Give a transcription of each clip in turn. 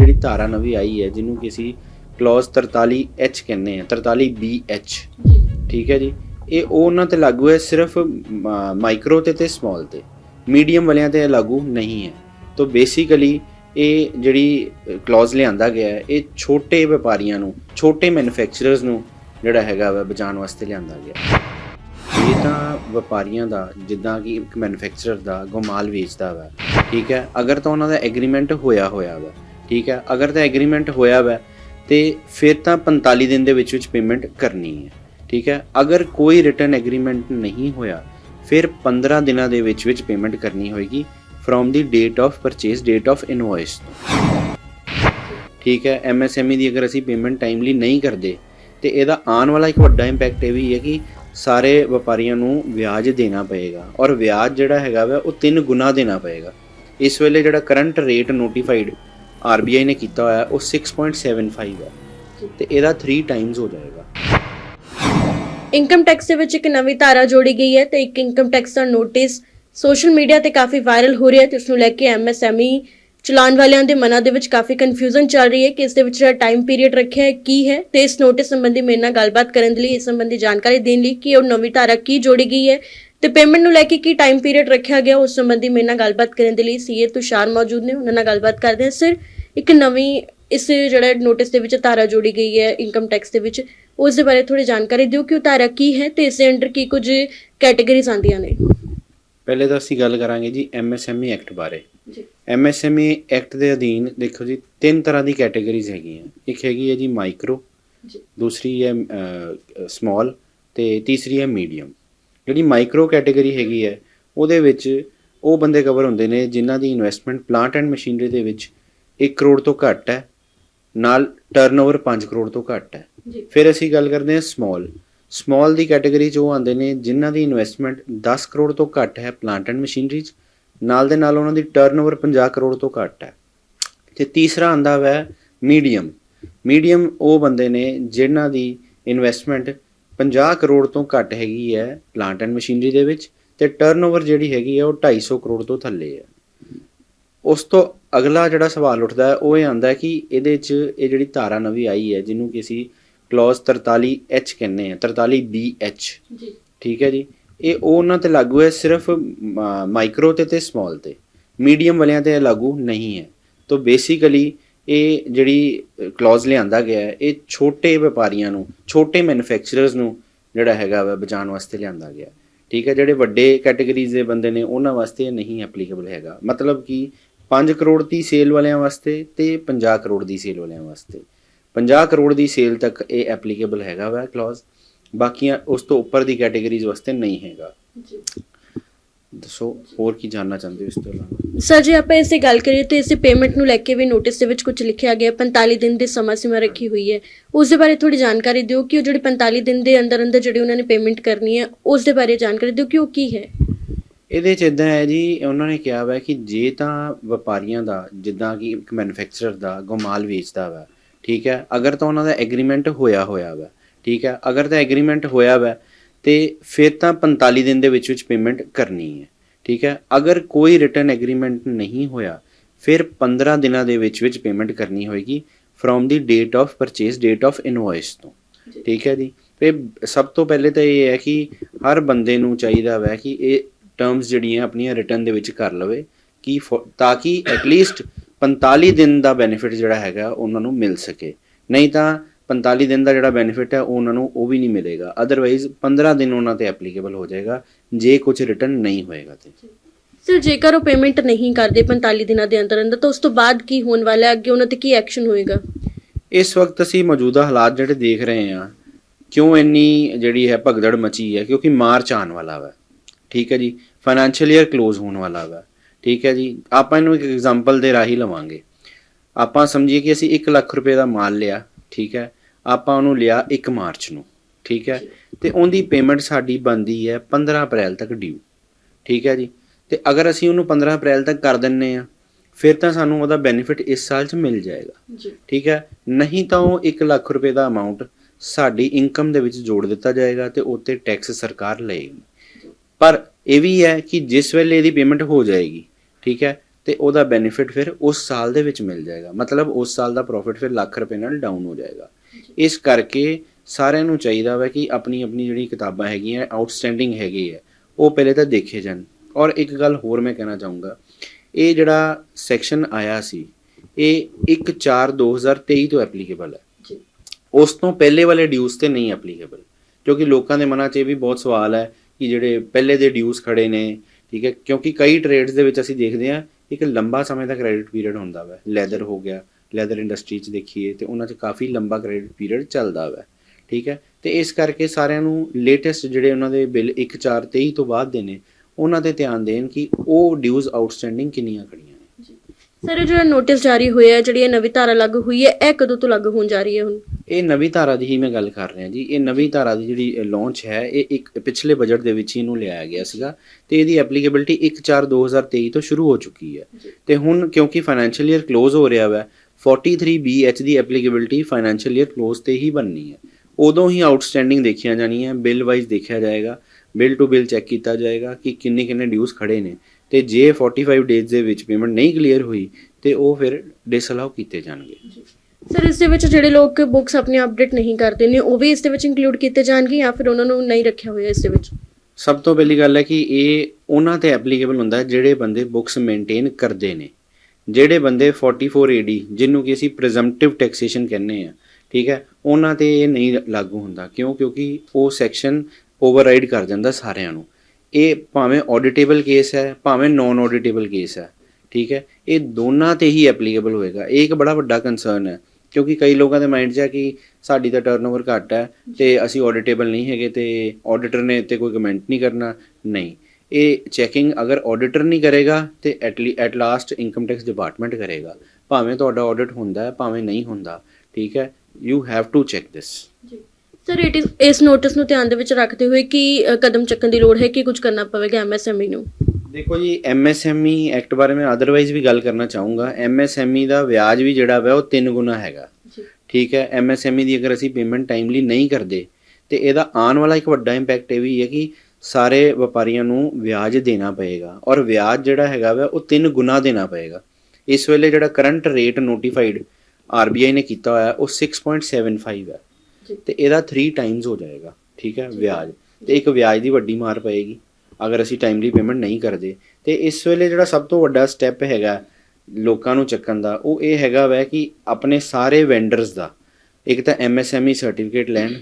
ਜਿਹੜੀ ਧਾਰਾ ਨਵੀਂ ਆਈ ਹੈ ਜਿਹਨੂੰ ਕਿ ਅਸੀਂ ਕਲੌਜ਼ 43 ਐਚ ਕਹਿੰਦੇ ਆ 43 ਬੀ ਐਚ ਠੀਕ ਹੈ ਜੀ? ਇਹ ਉਹ ਉਹਨਾਂ ਤੇ ਲਾਗੂ ਹੈ ਸਿਰਫ ਮਾਈਕਰੋ ਤੇ ਤੇ ਸਮਾਲ ਤੇ। ਮੀਡੀਅਮ ਵਾਲਿਆਂ ਤੇ ਇਹ ਲਾਗੂ ਨਹੀਂ ਹੈ। ਤਾਂ ਬੇਸਿਕਲੀ ਇਹ ਜਿਹੜੀ ਕਲੌਜ਼ ਲਿਆਂਦਾ ਗਿਆ ਹੈ ਇਹ ਛੋਟੇ ਵਪਾਰੀਆਂ ਨੂੰ ਛੋਟੇ ਮੈਨੂਫੈਕਚਰਰਸ ਨੂੰ ਜਿਹੜਾ ਹੈਗਾ ਵਾ ਬਚਾਉਣ ਵਾਸਤੇ ਲਿਆਂਦਾ ਗਿਆ ਇਹ ਤਾਂ ਵਪਾਰੀਆਂ ਦਾ ਜਿੱਦਾਂ ਕਿ ਇੱਕ ਮੈਨੂਫੈਕਚਰਰ ਦਾ ਗੋਮਾਲ ਵੇਚਦਾ ਵਾ। ਠੀਕ ਹੈ? ਅਗਰ ਤਾਂ ਉਹਨਾਂ ਦਾ ਐਗਰੀਮੈਂਟ ਹੋਇਆ ਹੋਇਆ ਵਾ ਠੀਕ ਹੈ? ਅਗਰ ਤਾਂ ਐਗਰੀਮੈਂਟ ਹੋਇਆ ਵੈ, ਤੇ ਫਿਰ ਤਾਂ 45 ਦਿਨ ਦੇ ਵਿੱਚ ਵਿੱਚ ਪੇਮੈਂਟ ਕਰਨੀ ਹੈ। ਠੀਕ ਹੈ? ਅਗਰ ਕੋਈ ਰਿਟਰਨ ਐਗਰੀਮੈਂਟ ਨਹੀਂ ਹੋਇਆ, ਫਿਰ 15 ਦਿਨਾਂ ਦੇ ਵਿੱਚ ਵਿੱਚ ਪੇਮੈਂਟ ਕਰਨੀ ਹੋਏਗੀ from the date of purchase date of invoice ਤੋਂ। ਠੀਕ ਹੈ? ਐਮਐਸਐਮਈ ਦੀ ਅਗਰ ਅਸੀਂ ਪੇਮੈਂਟ ਟਾਈਮਲੀ ਨਹੀਂ ਕਰਦੇ, ਤੇ ਇਹਦਾ ਆਉਣ ਵਾਲਾ ਇੱਕ ਵੱਡਾ ਇੰਪੈਕਟ ਇਹ ਵੀ ਹੈ ਕਿ ਸਾਰੇ ਵਪਾਰੀਆਂ ਨੂੰ ਵਿਆਜ ਦੇਣਾ ਪਏਗਾ ਔਰ ਵਿਆਜ ਜਿਹੜਾ ਹੈਗਾ ਵਾ, ਉਹ ਤਿੰਨ ਗੁਣਾ ਦੇਣਾ ਪਏਗਾ। ਇਸ ਵੇਲੇ ਜਿਹੜਾ ਕਰੰਟ ਰੇਟ ਨੋਟੀਫਾਈਡ ਆਰਬੀਆਈ ਨੇ ਕੀਤਾ ਹੋਇਆ ਉਹ 6.75 ਹੈ। ਤੇ ਇਹਦਾ 3 ਟਾਈਮਸ ਹੋ ਜਾਏਗਾ। ਇਨਕਮ ਟੈਕਸ ਦੇ ਵਿੱਚ ਇੱਕ ਨਵੀਂ ਧਾਰਾ ਜੋੜੀ ਗਈ ਹੈ ਤੇ ਇੱਕ ਇਨਕਮ ਟੈਕਸ ਦਾ ਨੋਟਿਸ ਸੋਸ਼ਲ ਮੀਡੀਆ ਤੇ ਕਾਫੀ ਵਾਇਰਲ ਹੋ ਰਿਹਾ ਹੈ ਤੇ ਉਸ ਨੂੰ ਲੈ ਕੇ ਐਮਐਸਐਮਈ ਚਲਾਨ ਵਾਲਿਆਂ ਦੇ ਮਨਾਂ ਦੇ ਵਿੱਚ ਕਾਫੀ ਕਨਫਿਊਜ਼ਨ ਚੱਲ ਰਹੀ ਹੈ ਕਿ ਇਸ ਦੇ ਵਿੱਚ ਜਿਹੜਾ ਟਾਈਮ ਪੀਰੀਅਡ ਰੱਖਿਆ ਹੈ ਕੀ ਹੈ ਤੇ ਇਸ ਨੋਟਿਸ ਸੰਬੰਧੀ ਮੇਰੇ ਨਾਲ ਗੱਲਬਾਤ ਕਰਨ ਦੇ ਲਈ ਇਸ ਸੰਬੰਧੀ ਜਾਣਕਾਰੀ ਦੇਣ ਲਈ ਕਿ ਉਹ ਨਵੀਂ ਧਾਰਾ ਕੀ ਜੋੜੀ ਗਈ ਹੈ ਤੇ ਪੇਮੈਂਟ ਨੂੰ ਲੈ ਕੇ ਕੀ ਟਾਈਮ ਪੀਰੀਅਡ ਰੱਖਿਆ ਗਿਆ ਉਸ ਸੰਬੰਧੀ ਮੇਰੇ ਨਾਲ ਗੱਲਬਾਤ ਕਰਨ ਦੇ ਲਈ ਸੀਏ ਤੁਸ਼ਾਰ ਮੌਜੂਦ ਨੇ ਉਹਨਾਂ ਨਾਲ ਗੱਲਬਾਤ ਕਰਦੇ ਹਾਂ। ਸਰ ਇੱਕ ਨਵੀਂ ਇਸ ਜਿਹੜਾ ਨੋਟਿਸ ਦੇ ਵਿੱਚ ਧਾਰਾ ਜੋੜੀ ਗਈ ਹੈ ਇਨਕਮ ਟੈਕਸ ਦੇ ਵਿੱਚ ਉਸ ਦੇ ਬਾਰੇ ਥੋੜੀ ਜਾਣਕਾਰੀ ਦਿਓ ਕਿ ਉਹ ਧਾਰਾ ਕੀ ਹੈ ਤੇ ਇਸ ਦੇ ਅੰਡਰ ਕੀ ਕੁਝ ਕੈਟਾਗਰੀਜ਼ ਆਉਂਦੀਆਂ ਨੇ। ਪਹਿਲੇ ਤਾਂ ਅਸੀਂ ਗੱਲ ਕਰਾਂਗੇ ਜੀ ਐਮਐਸਐਮਈ ਐਕਟ ਬਾਰੇ। ਜੀ। ਐਮਐਸਐਮਈ ਐਕਟ ਦੇ ਅਧੀਨ ਦੇਖੋ ਜੀ ਤਿੰਨ ਤਰ੍ਹਾਂ ਦੀ ਕੈਟਾਗਰੀਜ਼ ਹੈਗੀਆਂ। ਇੱਕ ਹੈਗੀ ਹੈ ਜੀ ਮਾਈਕਰੋ ਜੀ। ਦੂਸਰੀ ਹੈ ਸਮਾਲ ਤੇ ਤੀਸਰੀ ਹੈ ਮੀਡੀਅਮ ਜਿਹੜੀ ਮਾਈਕਰੋ ਕੈਟਾਗਰੀ ਹੈਗੀ ਹੈ ਉਹਦੇ ਵਿੱਚ ਉਹ ਬੰਦੇ ਕਵਰ ਹੁੰਦੇ ਨੇ ਜਿਨ੍ਹਾਂ ਦੀ ਇਨਵੈਸਟਮੈਂਟ ਪਲਾਂਟ ਐਂਡ ਮਸ਼ੀਨਰੀ ਦੇ ਵਿੱਚ 1 ਕਰੋੜ ਤੋਂ ਘੱਟ ਹੈ ਨਾਲ ਟਰਨਓਵਰ 5 ਕਰੋੜ ਤੋਂ ਘੱਟ ਹੈ। ਫਿਰ ਅਸੀਂ ਗੱਲ ਕਰਦੇ ਹਾਂ ਸਮਾਲ ਸਮਾਲ ਦੀ ਕੈਟਾਗਰੀ 'ਚ ਉਹ ਆਉਂਦੇ ਨੇ ਜਿਨ੍ਹਾਂ ਦੀ ਇਨਵੈਸਟਮੈਂਟ 10 ਕਰੋੜ ਤੋਂ ਘੱਟ ਹੈ ਪਲਾਂਟ ਐਂਡ ਮਸ਼ੀਨਰੀ 'ਚ ਨਾਲ ਦੇ ਨਾਲ ਉਹਨਾਂ ਦੀ ਟਰਨਓਵਰ 50 ਕਰੋੜ ਤੋਂ ਘੱਟ ਹੈ। ਤੇ ਤੀਸਰਾ ਆਂਦਾ ਵੈ ਮੀਡੀਅਮ ਮੀਡੀਅਮ ਉਹ ਬੰਦੇ ਨੇ ਜਿਨ੍ਹਾਂ ਦੀ ਇਨਵੈਸਟਮੈਂਟ 50 ਕਰੋੜ ਤੋਂ ਘੱਟ ਹੈਗੀ ਹੈ ਪਲਾਂਟ ਐਂਡ ਮਸ਼ੀਨਰੀ ਦੇ ਵਿੱਚ ਤੇ ਟਰਨਓਵਰ ਜਿਹੜੀ ਹੈਗੀ ਹੈ ਉਹ 250 ਕਰੋੜ ਤੋਂ ਥੱਲੇ ਹੈ। ਉਸ ਤੋਂ ਅਗਲਾ ਜਿਹੜਾ ਸਵਾਲ ਉੱਠਦਾ ਹੈ ਉਹ ਇਹ ਆਂਦਾ ਹੈ ਕਿ ਇਹਦੇ 'ਚ ਇਹ ਜਿਹੜੀ ਧਾਰਾ ਨਵੀਂ ਆਈ ਹੈ ਜਿਹਨੂੰ ਕਿ ਅਸੀਂ ਕਲੌਜ਼ 43 ਐਚ ਕਹਿੰਦੇ ਆ 43 ਬੀ ਐਚ ਜੀ। ਠੀਕ ਹੈ ਜੀ। ਇਹ ਉਹ ਉਹਨਾਂ ਤੇ ਲਾਗੂ ਹੈ ਸਿਰਫ ਮਾਈਕਰੋ ਤੇ ਤੇ ਸਮਾਲ ਤੇ। ਮੀਡੀਅਮ ਵਾਲਿਆਂ ਤੇ ਇਹ ਲਾਗੂ ਨਹੀਂ ਹੈ। ਤਾਂ ਬੇਸਿਕਲੀ ਇਹ ਜਿਹੜੀ ਕਲੌਜ਼ ਲਿਆਂਦਾ ਗਿਆ ਹੈ ਇਹ ਛੋਟੇ ਵਪਾਰੀਆਂ ਨੂੰ ਛੋਟੇ ਮੈਨੂਫੈਕਚਰਰਸ ਨੂੰ ਜਿਹੜਾ ਹੈਗਾ ਵਾ ਬਚਾਉਣ ਵਾਸਤੇ ਲਿਆਂਦਾ ਗਿਆ ਠੀਕ ਹੈ ਜਿਹੜੇ ਵੱਡੇ ਕੈਟਾਗਰੀਜ਼ ਦੇ ਬੰਦੇ ਨੇ ਉਹਨਾਂ ਵਾਸਤੇ ਇਹ ਨਹੀਂ ਐਪਲੀਕੇਬਲ ਹੈਗਾ। ਮਤਲਬ ਕਿ 5 ਕਰੋੜ ਦੀ ਸੇਲ ਵਾਲਿਆਂ ਵਾਸਤੇ ਤੇ 50 ਕਰੋੜ ਦੀ ਸੇਲ ਵਾਲਿਆਂ ਵਾਸਤੇ। 50 ਕਰੋੜ ਦੀ ਸੇਲ ਤੱਕ ਇਹ ਐਪਲੀਕੇਬਲ ਹੈਗਾ ਵਾ ਕਲੌਜ਼ ਬਾਕੀਆਂ ਉਸ ਤੋਂ ਉੱਪਰ ਦੀ ਕੈਟਾਗਰੀਜ਼ ਵਾਸਤੇ ਨਹੀਂ ਹੈਗਾ। ਜੀ। ਦੱਸੋ ਹੋਰ ਕੀ ਜਾਨਣਾ ਚਾਹੁੰਦੇ ਹੋ ਇਸ ਤੋਂ ਇਲਾਵਾ? ਸਰ ਜੇ, ਆਪਾਂ ਇਸੇ ਗੱਲ ਕਰੀਏ ਤੇ ਇਸੇ ਪੇਮੈਂਟ ਨੂੰ ਲੈ ਕੇ ਵੀ ਨੋਟਿਸ ਦੇ ਵਿੱਚ ਕੁਝ ਲਿਖਿਆ ਗਿਆ। 45 ਦਿਨ ਦੀ ਸਮਾਂ ਸੀਮਾ ਰੱਖੀ ਹੋਈ ਹੈ। ਉਸ ਦੇ ਬਾਰੇ ਥੋੜੀ ਜਾਣਕਾਰੀ ਦਿਓ ਕਿ ਉਹ ਜਿਹੜੇ 45 ਦਿਨ ਦੇ ਅੰਦਰ ਅੰਦਰ ਜਿਹੜੀ ਉਹਨਾਂ ਨੇ ਪੇਮੈਂਟ ਕਰਨੀ ਹੈ ਉਸ ਦੇ ਬਾਰੇ ਜਾਣਕਾਰੀ ਦਿਓ ਕਿ ਉਹ ਕੀ ਹੈ। ਇਹਦੇ ਚ ਇਦਾਂ ਹੈ ਜੀ, ਉਹਨਾਂ ਨੇ ਕਿਹਾ ਵਾ ਕਿ ਜੇ ਤਾਂ ਵਪਾਰੀਆਂ ਦਾ, ਜਿੱਦਾਂ ਕਿ ਇੱਕ ਮੈਨੂਫੈਕਚਰਰ ਦਾ, ਗੋਮਾਲ ਵੇਚਦਾ ਵਾ, ਠੀਕ ਹੈ, ਅਗਰ ਤਾਂ ਉਹਨਾਂ ਦਾ ਐਗਰੀਮੈਂਟ ਹੋਇਆ ਹੋਇਆ ਵਾ, ਠੀਕ ਹੈ, ਅਗਰ ਤਾਂ ਐਗਰੀਮੈਂਟ ਹੋਇਆ ਵਾ, ਤੇ ਫਿਰ ਤਾਂ 45 ਦਿਨ ਦੇ ਵਿੱਚ ਵਿੱਚ ਪੇਮੈਂਟ ਕਰਨੀ ਹੈ। ਠੀਕ ਹੈ? ਅਗਰ ਕੋਈ ਰਿਟਰਨ ਐਗਰੀਮੈਂਟ ਨਹੀਂ ਹੋਇਆ ਫਿਰ 15 ਦਿਨਾਂ ਦੇ ਵਿੱਚ ਵਿੱਚ ਪੇਮੈਂਟ ਕਰਨੀ ਹੋਏਗੀ from the date of purchase date of invoice ਤੋਂ। ਠੀਕ ਹੈ ਜੀ? ਤੇ ਸਭ ਤੋਂ ਪਹਿਲੇ ਤਾਂ ਇਹ ਹੈ ਕਿ ਹਰ ਬੰਦੇ ਨੂੰ ਚਾਹੀਦਾ ਵੈ ਕਿ ਇਹ ਟਰਮਸ ਜਿਹੜੀਆਂ ਆਪਣੀਆਂ ਰਿਟਰਨ ਦੇ ਵਿੱਚ ਕਰ ਲਵੇ ਕਿ ਤਾਂ ਕਿ ਐਟਲੀਸਟ 45 ਦਿਨ ਦਾ ਬੈਨੀਫਿਟ ਜਿਹੜਾ ਹੈਗਾ ਉਹਨਾਂ ਨੂੰ ਮਿਲ ਸਕੇ। ਨਹੀਂ ਤਾਂ 45 ਦਿਨ ਦਾ ਜਿਹੜਾ ਬੈਨੀਫਿਟ ਹੈ ਉਹ ਉਹਨਾਂ ਨੂੰ ਉਹ ਵੀ ਨਹੀਂ ਮਿਲੇਗਾ। ਅਦਰਵਾਈਜ਼ 15 ਦਿਨ ਉਹਨਾਂ ਤੇ ਐਪਲੀਕੇਬਲ ਹੋ ਜਾਏਗਾ ਜੇ ਕੁਝ ਰਿਟਰਨ ਨਹੀਂ ਹੋਏਗਾ ਤੇ। ਸਰ ਜੇਕਰ ਉਹ ਪੇਮੈਂਟ ਨਹੀਂ ਕਰਦੇ 45 ਦਿਨਾਂ ਦੇ ਅੰਦਰ ਅੰਦਰ ਤਾਂ ਉਸ ਤੋਂ ਬਾਅਦ ਕੀ ਹੋਣ ਵਾਲਾ ਹੈ? ਅੱਗੇ ਉਹਨਾਂ ਤੇ ਕੀ ਐਕਸ਼ਨ ਹੋਏਗਾ? ਇਸ ਵਕਤ ਅਸੀਂ ਮੌਜੂਦਾ ਹਾਲਾਤ ਜਿਹੜੇ ਦੇਖ ਰਹੇ ਹਾਂ ਕਿਉਂ ਇੰਨੀ ਜਿਹੜੀ ਹੈ ਭਗਦੜ ਮਚੀ ਹੈ? ਕਿਉਂਕਿ ਮਾਰਚ ਆਉਣ ਵਾਲਾ ਵਾ। ਠੀਕ ਹੈ ਜੀ? ਫਾਈਨੈਂਸ਼ੀਅਲ ਈਅਰ ক্লোਜ਼ ਹੋਣ ਵਾਲਾ ਵਾ। ਠੀਕ ਹੈ ਜੀ? ਆਪਾਂ ਇਹਨੂੰ ਇੱਕ ਐਗਜ਼ਾਮਪਲ ਦੇ ਰਾਹੀਂ ਲਵਾਂਗੇ। ਆਪਾਂ ਸਮਝੀਏ ਕਿ ਅਸੀਂ 1 ਲੱਖ ਰੁਪਏ ਦਾ ਮਾਲ ਲਿਆ ਠੀਕ ਹੈ? ਆਪਾਂ ਉਹਨੂੰ ਲਿਆ 1 ਮਾਰਚ ਨੂੰ ਠੀਕ ਹੈ? ਤੇ ਉਹਦੀ ਪੇਮੈਂਟ ਸਾਡੀ ਬੰਦੀ ਹੈ 15 ਅਪ੍ਰੈਲ ਤੱਕ ਡਿਊ ਠੀਕ ਹੈ ਜੀ? ਤੇ ਅਗਰ ਅਸੀਂ ਉਹਨੂੰ 15 ਅਪ੍ਰੈਲ ਤੱਕ ਕਰ ਦਿੰਨੇ ਆ ਫਿਰ ਤਾਂ ਸਾਨੂੰ ਉਹਦਾ ਬੈਨੀਫਿਟ ਇਸ ਸਾਲ 'ਚ ਮਿਲ ਜਾਏਗਾ ਜੀ। ਠੀਕ ਹੈ? ਨਹੀਂ ਤਾਂ ਉਹ 1 ਲੱਖ ਰੁਪਏ ਦਾ ਅਮਾਉਂਟ ਸਾਡੀ ਇਨਕਮ ਦੇ ਵਿੱਚ ਜੋੜ ਦਿੱਤਾ ਜਾਏਗਾ ਤੇ ਉੱਤੇ ਟੈਕਸ ਸਰਕਾਰ ਲਏਗੀ। ਪਰ ਇਹ ਵੀ ਹੈ ਕਿ ਜਿਸ ਵੇਲੇ ਇਹਦੀ ਪੇਮੈਂਟ ਹੋ ਜਾਏਗੀ ਠੀਕ ਹੈ? ਤੇ ਉਹਦਾ ਬੈਨੀਫਿਟ ਫਿਰ ਉਸ ਸਾਲ ਦੇ ਵਿੱਚ ਮਿਲ ਜਾਏਗਾ। ਮਤਲਬ ਉਸ ਸਾਲ ਦਾ ਪ੍ਰੋਫਿਟ ਫਿਰ ਲੱਖ ਰੁਪਏ ਨਾਲ ਡਾਊਨ ਹੋ ਜਾਏਗਾ। ਇਸ ਕਰਕੇ ਸਾਰਿਆਂ ਨੂੰ ਚਾਹੀਦਾ ਵਾ ਕਿ ਆਪਣੀ ਆਪਣੀ ਜਿਹੜੀ ਕਿਤਾਬਾਂ ਹੈਗੀਆਂ ਆਊਟਸਟੈਂਡਿੰਗ ਹੈਗੀ ਹੈ ਉਹ ਪਹਿਲੇ ਤਾਂ ਦੇਖੇ ਜਾਣ। ਔਰ ਇੱਕ ਗੱਲ ਹੋਰ ਮੈਂ ਕਹਿਣਾ ਚਾਹੂੰਗਾ ਇਹ ਜਿਹੜਾ ਸੈਕਸ਼ਨ ਆਇਆ ਸੀ ਇਹ 1/4/2023 ਤੋਂ ਐਪਲੀਕੇਬਲ ਹੈ। ਜੀ। ਉਸ ਤੋਂ ਪਹਿਲੇ ਵਾਲੇ ਡਿਊਸ ਤੇ ਨਹੀਂ ਐਪਲੀਕੇਬਲ ਕਿਉਂਕਿ ਲੋਕਾਂ ਦੇ ਮਨਾਂ 'ਚ ਇਹ ਵੀ ਬਹੁਤ ਸਵਾਲ ਹੈ ਕਿ ਜਿਹੜੇ ਪਹਿਲੇ ਦੇ ਡਿਊਸ ਖੜੇ ਨੇ ਠੀਕ ਹੈ ਕਿਉਂਕਿ ਕਈ ਟ੍ਰੇਡਸ ਦੇ ਵਿੱਚ ਅਸੀਂ ਦੇਖਦੇ ਹਾਂ ਇੱਕ ਲੰਬਾ ਸਮੇਂ ਦਾ ਕ੍ਰੈਡਿਟ ਪੀਰੀਅਡ ਹੁੰਦਾ ਵਾ ਲੈਦਰ ਹੋ ਗਿਆ ਲੈਦਰ ਇੰਡਸਟਰੀ 'ਚ ਦੇਖੀਏ ਤੇ ਉਹਨਾਂ 'ਚ ਕਾਫੀ ਲੰਬਾ ਕ੍ਰੈਡਿਟ ਪੀਰੀਅਡ ਚੱਲਦਾ ਵਾ। ਠੀਕ ਹੈ? ਤੇ ਇਸ ਕਰਕੇ ਸਾਰਿਆਂ ਨੂੰ ਲੇਟੈਸਟ ਜਿਹੜੇ ਉਹਨਾਂ ਦੇ ਬਿੱਲ 1/4/23 ਤੋਂ ਬਾਅਦ ਦੇ ਨੇ ਉਹਨਾਂ ਤੇ ਧਿਆਨ ਦੇਣ ਕਿ ਉਹ ਡਿਊਸ ਆਊਟਸਟੈਂਡਿੰਗ ਕਿੰਨੀਆਂ ਖੜੀਆਂ ਨੇ। ਸਰ ਇਹ ਜਿਹੜਾ ਨੋਟਿਸ ਜਾਰੀ ਹੋਇਆ ਹੈ ਜਿਹੜੀ ਇਹ ਨਵੀਂ ਧਾਰਾ ਲਾਗੂ ਹੋਈ ਹੈ ਇਹ ਕਦੋਂ ਤੋਂ ਲਾਗੂ ਹੋਣ ਜਾ ਰਹੀ ਹੈ ਹੁਣ? ਇਹ ਨਵੀਂ ਧਾਰਾ ਦੀ ਹੀ ਮੈਂ ਗੱਲ ਕਰ ਰਿਹਾ ਜੀ। ਇਹ ਨਵੀਂ ਧਾਰਾ ਦੀ ਜਿਹੜੀ ਲਾਂਚ ਹੈ ਇਹ ਇੱਕ ਪਿਛਲੇ ਬਜਟ ਦੇ ਵਿੱਚ ਹੀ ਇਹਨੂੰ ਲਿਆਇਆ ਗਿਆ ਸੀਗਾ ਤੇ ਇਹਦੀ ਐਪਲੀਕੇਬਿਲਟੀ 1/4/2023 ਤੋਂ ਸ਼ੁਰੂ ਹੋ ਚੁੱਕੀ ਹੈ। ਤੇ ਹੁਣ ਕਿਉਂਕਿ ਫਾਈਨੈਂਸ਼ੀਅਲ ਈਅਰ ਕਲੋਜ਼ ਹੋ ਰਿਹਾ ਵਾ 43BH ਦੀ ਐਪਲੀਕੇਬਿਲਟੀ ਫਾਈਨੈਂਸ਼ੀਅਲ ਈਅਰ ਕਲੋਜ਼ ਤੇ ਹੀ ਬਣਨੀ ਹੈ। ਉਦੋਂ ਹੀ ਆਊਟਸਟੈਂਡਿੰਗ ਦੇਖੀਆਂ ਜਾਣੀਆਂ ਬਿੱਲ ਵਾਈਜ਼ ਦੇਖਿਆ ਜਾਏਗਾ। ਬਿੱਲ ਟੂ ਬਿੱਲ ਚੈੱਕ ਕੀਤਾ ਜਾਏਗਾ ਕਿ ਕਿੰਨੇ ਕਿੰਨੇ ਡਿਊਸ ਖੜੇ ਨੇ। ਤੇ ਜੇ 45 ਡੇਜ਼ ਦੇ ਵਿੱਚ ਪੇਮੈਂਟ ਨਹੀਂ ਕਲੀਅਰ ਹੋਈ ਤੇ ਉਹ ਫਿਰ ਡਿਸਅਲਾਉ ਕੀਤੇ ਜਾਣਗੇ। ਸਰ ਇਸ ਦੇ ਵਿੱਚ ਜਿਹੜੇ ਲੋਕ ਬੁੱਕਸ ਆਪਣੀ ਅਪਡੇਟ ਨਹੀਂ ਕਰਦੇ ਨੇ ਉਹ ਵੀ ਇਸ ਦੇ ਵਿੱਚ ਇੰਕਲੂਡ ਕੀਤੇ ਜਾਣਗੇ ਜਾਂ ਫਿਰ ਉਹਨਾਂ ਨੂੰ ਨਹੀਂ ਰੱਖਿਆ ਹੋਇਆ ਇਸ ਦੇ ਵਿੱਚ? ਸਭ ਤੋਂ ਪਹਿਲੀ ਗੱਲ ਹੈ ਕਿ ਇਹ ਉਹਨਾਂ ਤੇ ਐਪਲੀਕੇਬਲ ਹੁੰਦਾ ਹੈ ਜਿਹੜੇ ਬੰਦੇ ਬੁੱਕਸ ਮੇਨਟੇਨ ਕਰਦੇ ਨੇ। ਜਿਹੜੇ ਬੰਦੇ 44 AD ਜਿਹਨੂੰ ਕਿ ਅਸੀਂ ਪ੍ਰੀਜ਼ੰਪਟਿਵ ਟੈਕਸੇਸ਼ਨ ਕਹਿੰਦੇ ਆ ਠੀਕ ਹੈ, ਉਹਨਾਂ ਤੇ ਇਹ ਨਹੀਂ ਲਾਗੂ ਹੁੰਦਾ। ਕਿਉਂ? ਕਿਉਂਕਿ ਉਹ ਸੈਕਸ਼ਨ ਓਵਰਰਾਈਡ ਕਰ ਜਾਂਦਾ ਸਾਰਿਆਂ ਨੂੰ। ਇਹ ਭਾਵੇਂ ਆਡਿਟੇਬਲ ਕੇਸ ਹੈ, ਭਾਵੇਂ ਨਾਨ ਆਡਿਟੇਬਲ ਕੇਸ ਹੈ, ਠੀਕ ਹੈ, ਇਹ ਦੋਨਾਂ ਤੇ ਹੀ ਐਪਲੀਕੇਬਲ ਹੋਏਗਾ। ਇਹ ਇੱਕ ਬੜਾ ਵੱਡਾ ਕੰਸਰਨ ਹੈ, ਕਿਉਂਕਿ ਕਈ ਲੋਕਾਂ ਦੇ ਮਾਈਂਡ 'ਚ ਹੈ ਕਿ ਸਾਡੀ ਤਾਂ ਟਰਨਓਵਰ ਘੱਟ ਹੈ ਤੇ ਅਸੀਂ ਆਡਿਟੇਬਲ ਨਹੀਂ ਹੈਗੇ ਤੇ ਆਡੀਟਰ ਨੇ ਇੱਥੇ ਕੋਈ ਕਮੈਂਟ ਨਹੀਂ ਕਰਨਾ। ਨਹੀਂ ਇਹ ਚੈਕਿੰਗ ਅਗਰ ਆਡੀਟਰ ਨਹੀਂ ਕਰੇਗਾ ਤੇ ਐਟਲੀ at last income tax department ਕਰੇਗਾ। ਭਾਵੇਂ ਤੁਹਾਡਾ ਆਡਿਟ ਹੁੰਦਾ ਹੈ ਭਾਵੇਂ ਨਹੀਂ ਹੁੰਦਾ ਠੀਕ ਹੈ? You have to check this sir it is ਇਸ ਨੋਟਿਸ ਨੂੰ ਧਿਆਨ ਦੇ ਵਿੱਚ ਰੱਖਦੇ ਹੋਏ ਕੀ ਕਦਮ ਚੱਕਣ ਦੀ ਲੋੜ ਹੈ ਕਿ ਕੁਝ ਕਰਨਾ ਪਵੇਗਾ ਐਮਐਸਐਮਈ ਨੂੰ? ਦੇਖੋ ਜੀ ਐਮਐਸਐਮਈ ਐਕਟ ਬਾਰੇ ਮੈਂ ਅਦਰਵਾਈਜ਼ ਵੀ ਗੱਲ ਕਰਨਾ ਚਾਹੂੰਗਾ। ਐਮਐਸਐਮਈ ਦਾ ਵਿਆਜ ਵੀ ਜਿਹੜਾ ਵਾ ਉਹ 3 ਗੁਣਾ ਹੈਗਾ। ਠੀਕ ਹੈ? ਐਮਐਸਐਮਈ ਦੀ ਅਗਰ ਅਸੀਂ ਪੇਮੈਂਟ ਟਾਈਮਲੀ ਨਹੀਂ ਕਰਦੇ ਤੇ ਇਹਦਾ ਆਉਣ ਵਾਲਾ ਇੱਕ ਵੱਡਾ ਇੰਪੈਕਟ ਇਹ ਵੀ ਹੈ ਕਿ ਸਾਰੇ ਵਪਾਰੀਆਂ ਨੂੰ ਵਿਆਜ ਦੇਣਾ ਪਏਗਾ ਔਰ ਵਿਆਜ ਜਿਹੜਾ ਹੈਗਾ ਵਾ ਉਹ 3 ਗੁਣਾ ਦੇਣਾ ਪਏਗਾ। ਇਸ ਵੇਲੇ ਜਿਹੜਾ ਕਰੰਟ ਰੇਟ ਨੋਟੀਫਾਈਡ ਆਰਬੀਆਈ ਨੇ ਕੀਤਾ ਹੋਇਆ ਉਹ 6.75 ਹੈ। ਤੇ ਇਹਦਾ 3 ਟਾਈਮਸ ਹੋ ਜਾਏਗਾ ਠੀਕ ਹੈ ਵਿਆਜ। ਤੇ ਇੱਕ ਵਿਆਜ ਦੀ ਵੱਡੀ ਮਾਰ ਪਏਗੀ ਅਗਰ ਅਸੀਂ ਟਾਈਮਲੀ ਪੇਮੈਂਟ ਨਹੀਂ ਕਰਦੇ। ਤੇ ਇਸ ਵੇਲੇ ਜਿਹੜਾ ਸਭ ਤੋਂ ਵੱਡਾ ਸਟੈਪ ਹੈਗਾ ਲੋਕਾਂ ਨੂੰ ਚੱਕਣ ਦਾ ਉਹ ਇਹ ਹੈਗਾ ਵੈ ਕਿ ਆਪਣੇ ਸਾਰੇ ਵੈਂਡਰਸ ਦਾ ਇੱਕ ਤਾਂ ਐਮਐਸਐਮਈ ਸਰਟੀਫਿਕੇਟ ਲੈਣ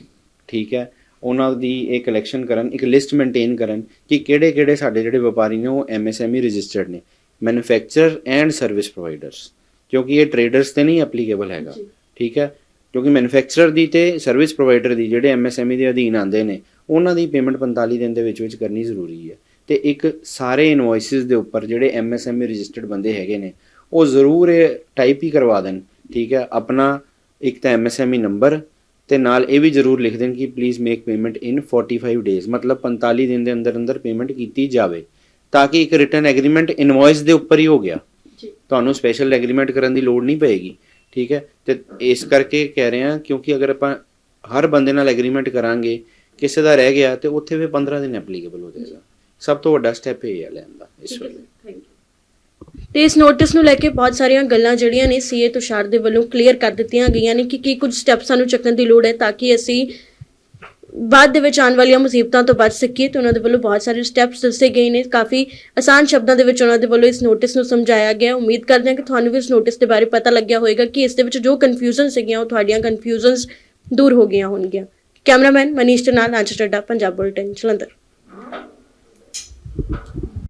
ਠੀਕ ਹੈ ਉਹਨਾਂ ਦੀ ਇਹ ਕਲੈਕਸ਼ਨ ਕਰਨ ਇੱਕ ਲਿਸਟ ਮੇਨਟੇਨ ਕਰਨ ਕਿ ਕਿਹੜੇ ਕਿਹੜੇ ਸਾਡੇ ਜਿਹੜੇ ਵਪਾਰੀ ਨੇ ਉਹ ਐਮਐਸਐਮਈ ਰਜਿਸਟਰਡ ਨੇ। ਮੈਨੂਫੈਕਚਰਰ ਐਂਡ ਸਰਵਿਸ ਪ੍ਰੋਵਾਈਡਰਸ ਕਿਉਂਕਿ ਇਹ ਟ੍ਰੇਡਰਸ ਤੇ ਨਹੀਂ ਐਪਲੀਕੇਬਲ ਹੈਗਾ। ਠੀਕ ਹੈ? ਕਿਉਂਕਿ ਮੈਨੂਫੈਕਚਰਰ ਦੀ ਤੇ ਸਰਵਿਸ ਪ੍ਰੋਵਾਈਡਰ ਦੀ ਜਿਹੜੇ ਐਮਐਸਐਮਈ ਦੇ ਅਧੀਨ ਆਉਂਦੇ ਨੇ ਉਹਨਾਂ ਦੀ ਪੇਮੈਂਟ 45 ਦਿਨ ਦੇ ਵਿੱਚ ਵਿੱਚ ਕਰਨੀ ਜ਼ਰੂਰੀ ਹੈ। ਤੇ ਇੱਕ ਸਾਰੇ ਇਨਵੋਇਸਿਸ ਦੇ ਉੱਪਰ ਜਿਹੜੇ ਐਮਐਸਐਮਈ ਰਜਿਸਟਰਡ ਬੰਦੇ ਹੈਗੇ ਨੇ ਉਹ ਜ਼ਰੂਰ ਇਹ ਟਾਈਪ ਹੀ ਕਰਵਾ ਦੇਣ ਠੀਕ ਹੈ? ਆਪਣਾ ਇੱਕ ਤਾਂ ਐਮਐਸਐਮਈ ਨੰਬਰ ਤੇ ਨਾਲ ਇਹ ਵੀ ਜ਼ਰੂਰ ਲਿਖ ਦੇਣ ਕਿ please make payment in 45 days ਮਤਲਬ 45 ਦਿਨ ਦੇ ਅੰਦਰ ਅੰਦਰ ਪੇਮੈਂਟ ਕੀਤੀ ਜਾਵੇ ਤਾਂ ਕਿ ਇੱਕ ਰਿਟਰਨ ਐਗਰੀਮੈਂਟ ਇਨਵੋਇਸ ਦੇ ਉੱਪਰ ਹੀ ਹੋ ਗਿਆ। ਜੀ। ਤੁਹਾਨੂੰ ਸਪੈਸ਼ਲ ਐਗਰੀਮੈਂਟ ਕਰਨ ਦੀ ਲੋੜ ਨਹੀਂ ਪਏਗੀ ਠੀਕ ਹੈ? ਤੇ ਇਸ ਕਰਕੇ ਕਹਿ ਰਹੇ ਹਾਂ ਕਿਉਂਕਿ ਅਗਰ ਆਪਾਂ ਹਰ ਬੰਦੇ ਨਾਲ ਐਗਰੀਮੈਂਟ ਕਰਾਂਗੇ ਕਿਸੇ ਦਾ ਰਹਿ ਗਿਆ ਤੇ ਉੱਥੇ ਵੀ 15 ਦਿਨ ਐਪਲੀਕੇਬਲ ਹੋ ਜਾਏਗਾ। ਸਭ ਤੋਂ ਵੱਡਾ ਸਟੈਪ ਇਹ ਹੈ ਲੈਣ ਦਾ ਇਸ ਵੇਲੇ। ਤੇ ਇਸ ਨੋਟਿਸ ਨੂੰ ਲੈ ਕੇ ਬਹੁਤ ਸਾਰੀਆਂ ਗੱਲਾਂ ਜਿਹੜੀਆਂ ਨੇ ਸੀਏ ਤੁਸ਼ਾਰ ਦੇ ਵੱਲੋਂ ਕਲੀਅਰ ਕਰ ਦਿੱਤੀਆਂ ਗਈਆਂ ਨੇ ਕਿ ਕੀ ਕੁਝ ਸਟੈਪ ਸਾਨੂੰ ਚੱਕਣ ਦੀ ਲੋੜ ਹੈ ਤਾਂ ਕਿ ਅਸੀਂ ਬਾਅਦ ਦੇ ਵਿੱਚ ਆਉਣ ਵਾਲੀਆਂ ਮੁਸੀਬਤਾਂ ਤੋਂ ਬਚ ਸਕੀਏ ਤੇ ਉਹਨਾਂ ਦੇ ਵੱਲੋਂ ਬਹੁਤ ਸਾਰੇ ਸਟੈਪਸ ਦੱਸੇ ਗਏ ਨੇ। ਕਾਫੀ ਆਸਾਨ ਸ਼ਬਦਾਂ ਦੇ ਵਿੱਚ ਉਹਨਾਂ ਦੇ ਵੱਲੋਂ ਇਸ ਨੋਟਿਸ ਨੂੰ ਸਮਝਾਇਆ ਗਿਆ। ਉਮੀਦ ਕਰਦੇ ਹਾਂ ਕਿ ਤੁਹਾਨੂੰ ਵੀ ਇਸ ਨੋਟਿਸ ਦੇ ਬਾਰੇ ਪਤਾ ਲੱਗਿਆ ਹੋਵੇਗਾ ਕਿ ਇਸ ਦੇ ਵਿੱਚ ਜੋ ਕਨਫਿਊਜ਼ਨ ਸੀਗੀਆਂ, ਉਹ ਤੁਹਾਡੀਆਂ ਕਨਫਿਊਜ਼ਨਸ ਦੂਰ ਹੋ ਗਈਆਂ ਹੋਣਗੀਆਂ। ਕੈਮਰਾਮੈਨ ਮਨੀਸ਼ ਦੇ ਨਾਲ ਅੰਸ਼ ਚੱਡਾ ਪੰਜਾਬ ਬੁਲਟਨ ਜਲੰਧਰ।